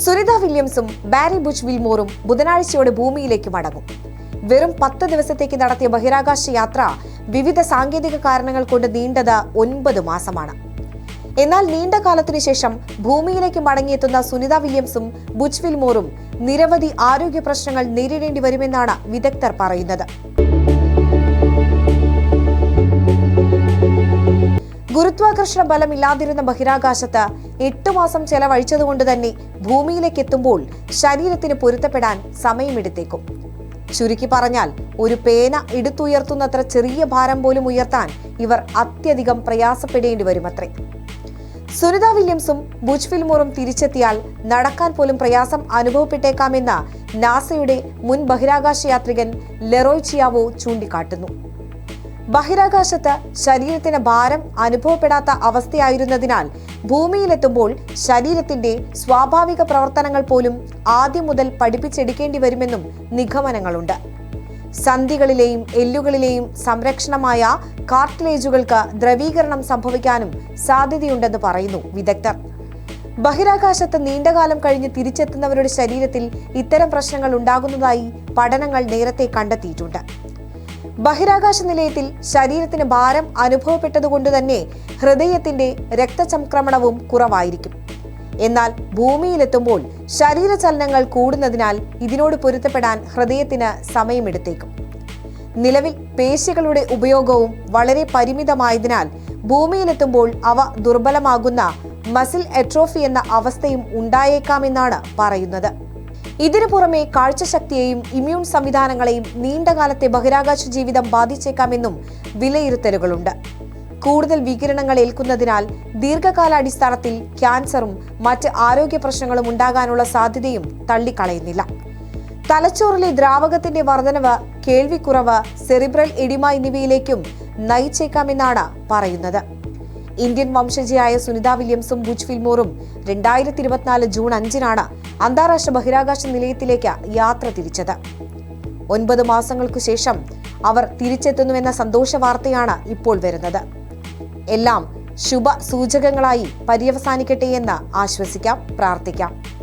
സുനിത വില്യംസും ബാരി Butch വിൽമോറും ബുധനാഴ്ചയോടെ ഭൂമിയിലേക്ക് മടങ്ങും. വെറും പത്ത് ദിവസത്തേക്ക് നടത്തിയ ബഹിരാകാശ യാത്ര വിവിധ സാങ്കേതിക കാരണങ്ങൾ കൊണ്ട് നീണ്ടത് ഒൻപത് മാസമാണ്. എന്നാൽ നീണ്ട കാലത്തിനു ശേഷം ഭൂമിയിലേക്ക് മടങ്ങിയെത്തുന്ന സുനിത വില്യംസും ബുച്ച് വിൽമോറും നിരവധി ആരോഗ്യ പ്രശ്നങ്ങൾ നേരിടേണ്ടി വരുമെന്നാണ് വിദഗ്ധർ പറയുന്നത്. ഗുരുത്വാകർഷണ ബലം ഇല്ലാതിരുന്ന ബഹിരാകാശത്ത് എട്ടു മാസം ചെലവഴിച്ചതുകൊണ്ട് തന്നെ ഭൂമിയിലേക്ക് എത്തുമ്പോൾ ശരീരത്തിന് പൊരുത്തപ്പെടാൻ സമയമെടുത്തേക്കും. ചുരുക്കി പറഞ്ഞാൽ ഒരു പേന എടുത്തുയർത്തുന്നത്ര ചെറിയ ഭാരം പോലും ഉയർത്താൻ ഇവർ അത്യധികം പ്രയാസപ്പെടേണ്ടി വരുമത്രേ. സുനിത വില്യംസും ബുജ് ഫിൽമോറും തിരിച്ചെത്തിയാൽ നടക്കാൻ പോലും പ്രയാസം അനുഭവപ്പെട്ടേക്കാമെന്ന് നാസയുടെ മുൻ ബഹിരാകാശ യാത്രികൻ ലെറോയ് ചിയാവോ ചൂണ്ടിക്കാട്ടുന്നു. ബഹിരാകാശത്ത് ശരീരത്തിന് ഭാരം അനുഭവപ്പെടാത്ത അവസ്ഥയായിരുന്നതിനാൽ ഭൂമിയിലെത്തുമ്പോൾ ശരീരത്തിന്റെ സ്വാഭാവിക പ്രവർത്തനങ്ങൾ പോലും ആദ്യം മുതൽ പഠിപ്പിച്ചെടുക്കേണ്ടി വരുമെന്നും നിഗമനങ്ങളുണ്ട്. സന്ധികളിലെയും എല്ലുകളിലെയും സംരക്ഷണമായ കാർട്ടിലേജുകൾക്ക് ദ്രവീകരണം സംഭവിക്കാനും സാധ്യതയുണ്ടെന്ന് പറയുന്നു വിദഗ്ധർ. ബഹിരാകാശത്ത് നീണ്ടകാലം കഴിഞ്ഞ് തിരിച്ചെത്തുന്നവരുടെ ശരീരത്തിൽ ഇത്തരം പ്രശ്നങ്ങൾ ഉണ്ടാകുന്നതായി പഠനങ്ങൾ നേരത്തെ കണ്ടെത്തിയിട്ടുണ്ട്. ബഹിരാകാശ നിലയത്തിൽ ശരീരത്തിന് ഭാരം അനുഭവപ്പെട്ടതുകൊണ്ട് തന്നെ ഹൃദയത്തിന്റെ രക്തചംക്രമണവും കുറവായിരിക്കും. എന്നാൽ ഭൂമിയിലെത്തുമ്പോൾ ശരീരചലനങ്ങൾ കൂടുന്നതിനാൽ ഇതിനോട് പൊരുത്തപ്പെടാൻ ഹൃദയത്തിന് സമയമെടുത്തേക്കും. നിലവിൽ പേശികളുടെ ഉപയോഗവും വളരെ പരിമിതമായതിനാൽ ഭൂമിയിലെത്തുമ്പോൾ അവ ദുർബലമാകുന്ന മസിൽ എട്രോഫി എന്ന അവസ്ഥയും ഉണ്ടായേക്കാമെന്നാണ് പറയുന്നത്. ഇതിനു പുറമെ കാഴ്ചശക്തിയെയും ഇമ്മ്യൂൺ സംവിധാനങ്ങളെയും നീണ്ടകാലത്തെ ബഹിരാകാശ ജീവിതം ബാധിച്ചേക്കാമെന്നും വിലയിരുത്തലുകളുണ്ട്. കൂടുതൽ വികിരണങ്ങൾ ഏൽക്കുന്നതിനാൽ ദീർഘകാലാടിസ്ഥാനത്തിൽ ക്യാൻസറും മറ്റ് ആരോഗ്യ പ്രശ്നങ്ങളും ഉണ്ടാകാനുള്ള സാധ്യതയും തള്ളിക്കളയുന്നില്ല. തലച്ചോറിലെ ദ്രാവകത്തിന്റെ വർധനവ് കേൾവിക്കുറവ് സെറിബ്രൽ എഡിമ എന്നിവയിലേക്കും നയിച്ചേക്കാമെന്നാണ് പറയുന്നത്. ഇന്ത്യൻ വംശജയായ സുനിത വില്യംസും ബുജ് ഫിൽമോറും രണ്ടായിരത്തി ഇരുപത്തിനാല് ജൂൺ അഞ്ചിനാണ് അന്താരാഷ്ട്ര ബഹിരാകാശ നിലയത്തിലേക്ക് യാത്ര തിരിച്ചത്. ഒൻപത് മാസങ്ങൾക്കു ശേഷം അവർ തിരിച്ചെത്തുന്നുവെന്ന സന്തോഷ വാർത്തയാണ് ഇപ്പോൾ വരുന്നത്. എല്ലാം ശുഭ സൂചകങ്ങളായി പര്യവസാനിക്കട്ടെ എന്ന് ആശ്വസിക്കാം പ്രാർത്ഥിക്കാം.